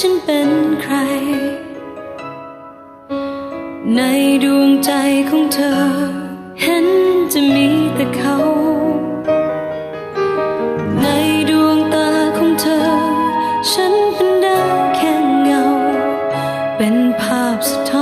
ฉันเป็นใคร ในดวงใจของเธอ เห็นจะมีแต่เขา ในดวงตาของเธอ ฉันเป็นได้แค่เงา เป็นภาพสะท้อน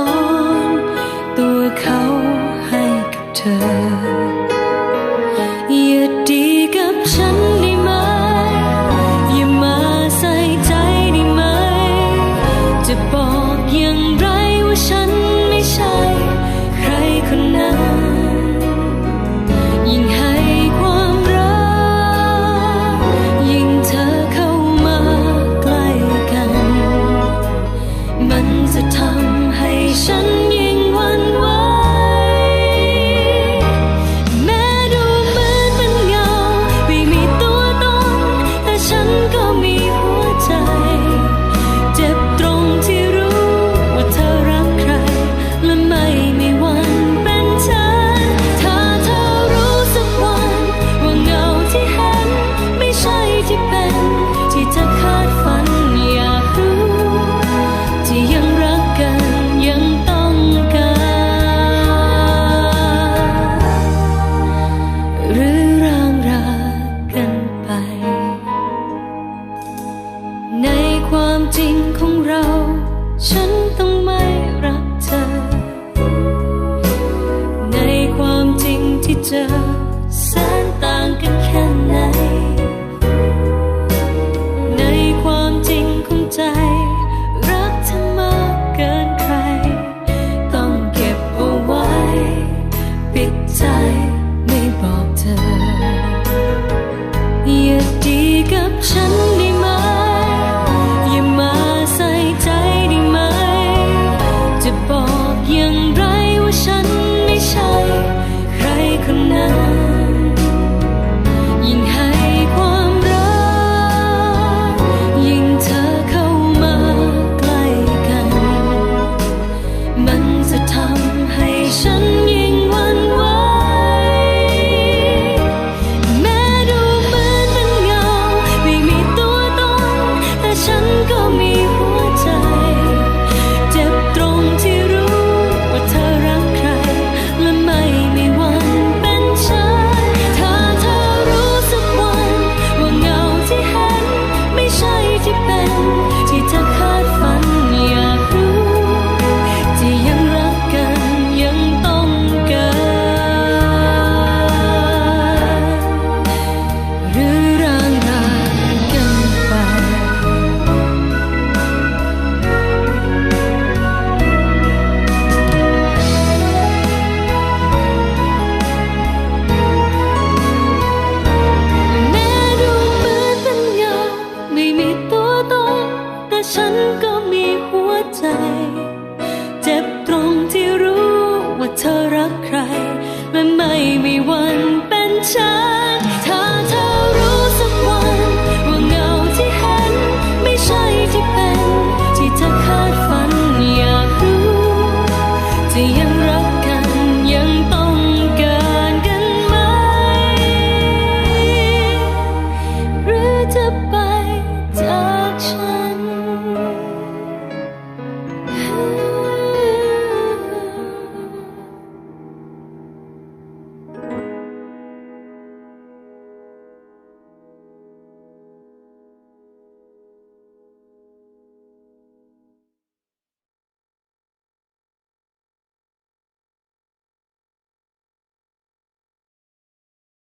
ฉันได้ไหม อย่ามาใส่ใจได้ไหม จะบอกอย่างไรว่าฉัน 山